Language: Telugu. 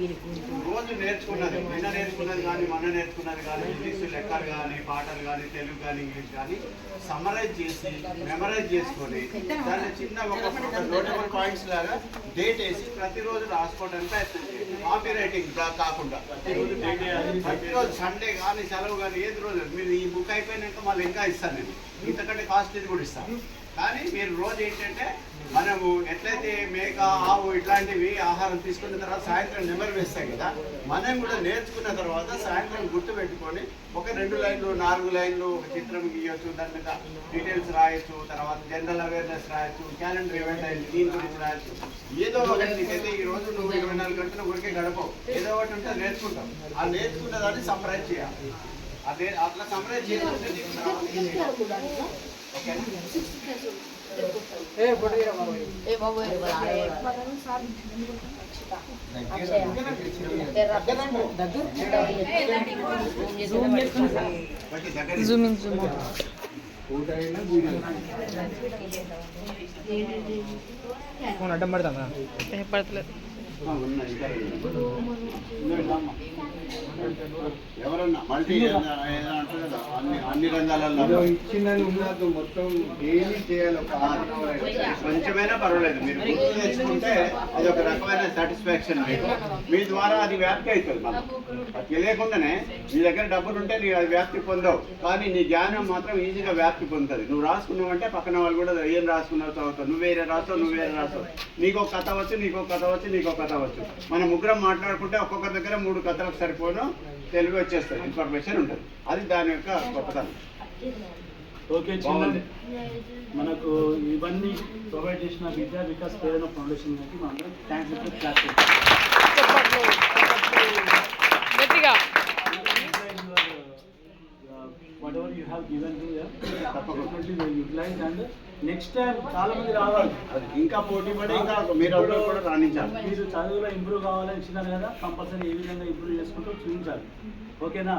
రోజు నేర్చుకున్నది నిన్న నేర్చుకున్నది కానీ మొన్న నేర్చుకున్నది కానీ ఇంగ్లీష్ లెక్కలు కానీ పాటలు కానీ తెలుగు కానీ ఇంగ్లీష్ కానీ సమరైజ్ చేసి మెమరైజ్ చేసుకొని దాన్ని చిన్న ఒక నోటబుల్ పాయింట్స్ లాగా డేట్ వేసి ప్రతిరోజు రాసుకోవడానికి ప్రయత్నం చేయండి. కాపీ రైటింగ్ కాకుండా. ప్రతిరోజు సండే కానీ సెలవు కానీ ఏది రోజు మీరు ఈ బుక్ అయిపోయినాక మళ్ళీ ఇంకా ఇస్తాను నేను. ఇంతకంటే కాస్ట్లీ కూడా ఇస్తాను. కానీ మీరు రోజు ఏంటంటే మనము మేక ఆవు ఇట్లాంటివి ఆహారం తీసుకున్న తర్వాత సాయంత్రం నెమరు వేస్తాయి కదా మనం కూడా నేర్చుకున్న తర్వాత సాయంత్రం గుర్తు పెట్టుకొని ఒక రెండు లైన్లు నాలుగు లైన్లు ఒక చిత్రం గీయొచ్చు దాని మీద డీటెయిల్స్ రాయొచ్చు తర్వాత జనరల్ అవేర్నెస్ రాయొచ్చు క్యాలెండర్ ఈవెంట్ అయింది దీని గురించి రాయొచ్చు. ఏదో ఒకటి నీకైతే ఈ రోజు నువ్వు ఇరవై నాలుగు గంటలు ఊరికే గడపవు. ఏదో ఒకటి ఉంటే నేర్చుకుంటావు. ఆ నేర్చుకున్న దాన్ని సంప్రైజ్ చేయాలి అదే అట్లా కొంచెం దగ్గర జూమ్ ఫోన్ అడ్డం పడతానా పడతలేదు. ఎవరన్నా? మల్టీ కదా అన్ని అన్ని రంగాలలో ఇచ్చిందని ఉన్నది మొత్తం డైలీ చేయాలి ఒక. కొంచెమైనా పర్వాలేదు. మీరు గుర్తు తెచ్చుకుంటే అది ఒక రకమైన సాటిస్ఫాక్షన్ మీకు. మీ ద్వారా అది వ్యాప్తి అవుతుంది మనం అది తెలియకుండానే నీ దగ్గర డబ్బులు ఉంటే నీకు అది వ్యాప్తి పొందవు. కానీ నీ జ్ఞానం మాత్రం ఈజీగా వ్యాప్తి పొందుతుంది. నువ్వు రాసుకున్నావు అంటే పక్కన వాళ్ళు కూడా ఏం రాసుకున్నావు చదువుతావు? నువ్వు వేరే రాస్తావు నువ్వు వేరే రాస్తావు? నీకు ఒక కథ వచ్చు నీకు ఒక కథ వచ్చు నీకు ఒక కథ వచ్చు మన ముగ్గురం మాట్లాడుకుంటే ఒక్కొక్క దగ్గర మూడు కథలకు సరిపోను తెలుగు వచ్చేస్తుంది ఇన్ఫర్మేషన్ ఉంటుంది. అది దాని యొక్క గొప్పతనం. ఓకే బాగుంది. చిన్న మనకు ఇవన్నీ ప్రొవైడ్ చేసిన విద్యా వికాస్ ప్రేరణ ఫౌండేషన్ గారికి మా అందరం థ్యాంక్స్ క్లాస్ తప్పకుండా. యూటిలైజ్ అండ్ నెక్స్ట్ టైం చాలా మంది రావాలి అది ఇంకా పోటీ పడి ఇంకా మీరు అందరూ కూడా రాణించాలి మీరు చదువులో ఇంప్రూవ్ కావాలని ఇచ్చినారు కదా కంపల్సరీ ఏ విధంగా ఇంప్రూవ్ చేసుకుంటూ చూపించాలి ఓకేనా.